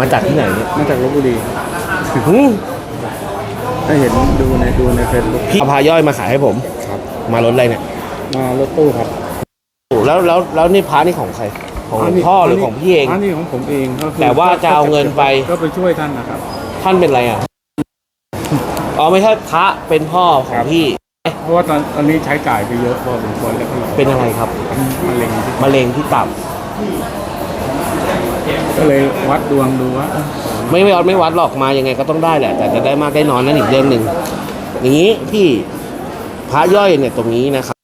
มาจากที่ไหนเนี่ยมาจากลบบุรีหืมถ้าเห็นดูในดูในเฟซบุ๊กพี่เอาพาย่อยมาขายให้ผม ครับ มารถอะไรเนี่ยมารถตู้ครับแล้วแล้วแล้วนี่พานี่ของใคร ของหลวงพ่อหรือของพี่เองอันนี้ของผมเองก็คือแต่ว่าจะเอาเงินไป ก็ไปช่วยท่านนะครับ ท่านเป็นอะไรอะ อ๋อไม่ใช่พระเป็นพ่อขอครังบพี่ เพราะว่าตอนตอนนี้ใช้จ่ายไปเยอะพอสมควรแล้วคือเป็นอะไรครับมะเร็งที่มะเร็งที่ตับ ก็เลยวัดดวงดูว่าไม่ไม่วัดไม่วัดหรอกมายังไงก็ต้องได้แหละ แต่จะได้มากได้นอยนั่นอีกเรื่องหนึ่งอย่างนี้พี่พระย่อยเนี่ยตรงนี้นะครับ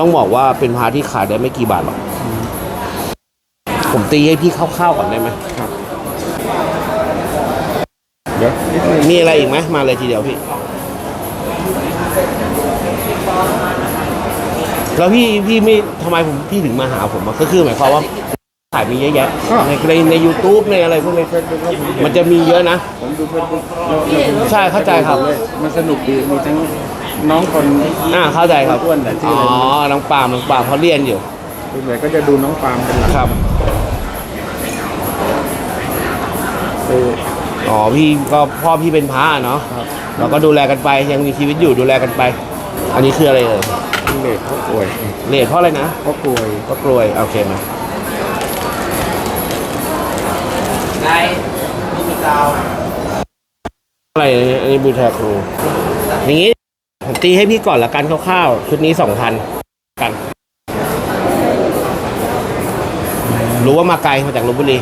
ต้องบอกว่าเป็นพระที่ขายได้ไม่กี่บาทหรอกผมตีให้พี่คร่าวๆก่อนได้ไหมครับเดี๋ยวมีอะไรอีกไหมมาเลยทีเดียวพี่ แล้วพี่พี่ไม่ทำไมผมพี่ถึงมาหาผมอะก็คือหมายความว่า ขายมีเยอะแยะในในในยูทูบในอะไรพวกนี้เฟซบุ๊กก็มีมันจะมีเยอะนะ ผมดูเฟซบุ๊กใช่เข้าใจครับ มันสนุกดี มีทั้งน้องคนอ่าเข้าใจครับอ้วนๆแต่ที่อ๋อะอไรน้องปาล์มน้องปาล์มเขาเรียนอยู่ส่วนใหญ่ก็จะดูน้องปาล์มเป็นหลักครับเอออ๋อพี่ก็พ่อพี่เป็นพระอะเนาะครับเราก็ดูแลกันไปยังมีชีวิตอยู่ดูแลกันไป อันนี้คืออะไรเอ่ยเลดเขาป่วยเลทเพราะอะไรนะเขาป่วย ก็กลวยโอเคมา อะไรอันนี้บูชาครู อย่างนี้ผมตีให้พี่ก่อนละกันคร่าวๆ ชุดนี้สองพันกัน รู้ว่ามาไกลมาจากลบบุรี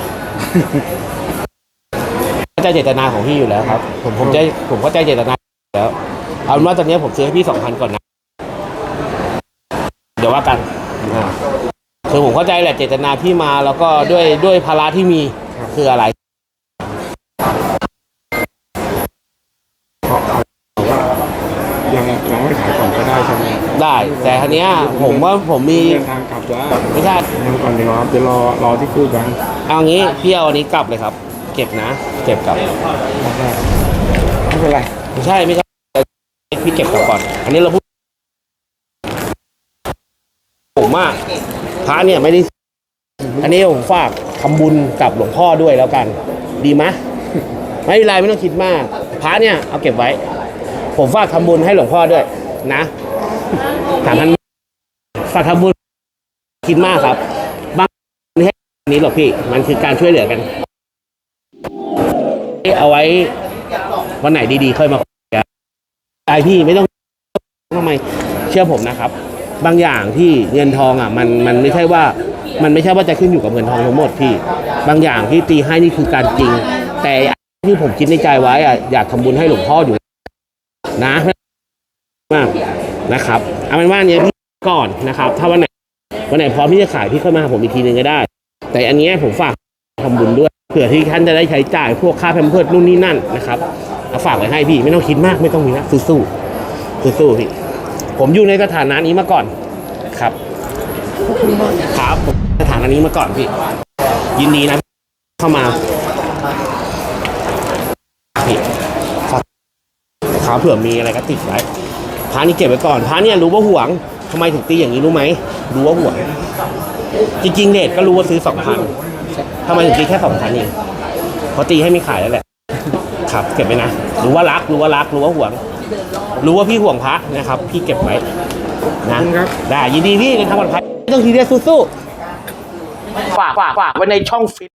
เข้าใจเจตนาของพี่อยู่แล้วครับ ผมผมใจผมเข้าใจเจตนาแล้ว เอาเป็นว่าตอนนี้ผมซื้อให้พี่สองพันก่อนนะ เดี๋ยวว่ากันคือผมเข้าใจแหละเจตนาพี่มาแล้วก็ด้วยด้วยภาระที่มีคืออะไร ยังยังไม่ขายของก็ได้ใช่ ไหมได้ แต่ทีเนี้ยผมว่าผมมีเดินทางกลับว่าไม่ใช่ยังก่อนดีกว่าครับเดี๋ยวรอรอที่คู่กันเอางี้พี่เอาอันนี้กลับเลยครับ เก็บนะเก็บกลับไม่เป็นไรไม่ใช่ไม่ใช่พี่เก็บกลับก่อน อันนี้เราพูดผมว่าพระเนี่ยไม่ได้ อันนี้ผมฝากทำบุญกับหลวงพ่อด้วยแล้วกัน ดีไหมไม่เป็นไรไม่ต้องคิดมากพระเนี่ยเอาเก็บไว้ ผมฝากทำบุญให้หลวงพ่อด้วยนะ ถามท่านฝากทำบุญคิดมากครับ บางไม่ใช่นนี้หรอกพี่ มันคือการช่วยเหลือกัน เอาไว้วันไหนดีๆ ค่อยมาคุยกันไอพี่ไม่ต้องทำไมเชื่อผมนะครับ บางอย่างที่เงินทองอะ มันมันไม่ใช่ว่า มันไม่ใช่ว่าจะขึ้นอยู่กับเงินทองทั้งหมดพี่ บางอย่างที่ตีให้นี่คือการจริง แต่ที่ผมคิดในใจไว้อะอยากทำบุญให้หลวงพ่ออยู่นะ มากนะครับเอาเป็นว่าเนี้ยพี่ก่อนนะครับ ถ้าวันไหนวันไหนพร้อมที่จะขายพี่ค่อยมาหาผมอีกทีหนึ่งก็ได้ แต่อันเนี้ยผมฝากทำบุญด้วยเผื่อที่ท่านจะได้ใช้จ่ายพวกค่าแพมเพิร์ดนู่นนี่นั่นนะครับเอาฝากไว้ให้พี่ไม่ต้องคิดมากไม่ต้องมีนะสู้สู้ๆสู้ๆพี่ผมอยู่ในสถานะนี้มาก่อนครับครับผมสถานะนี้มาก่อนพี่ ยินดีนะเข้ามาพี่ฝากขาเผื่อมีอะไรก็ติดไว้ พระนี่เก็บไว้ก่อนพระเนี่ยรู้ว่าห่วงทำไมถึงตีอย่างนี้รู้ไหมรู้ว่าห่วง จริงๆเดทก็รู้ว่าซื้อสองพันทำไมถึงตีแค่สองพันเองเพราะตีให้ไม่ขายแล้วแหละ ครับเก็บไว้นะรู้ว่ารักรู้ว่ารักรู้ว่าห่วง รู้ว่าพี่ห่วงพระนะครับ พี่เก็บไว้นะขอบคุณครับได้ยินดีพี่นะครับวันพักไม่ต้องทีเดียวสู้ๆฝากฝากฝากไว้ในช่องฟิต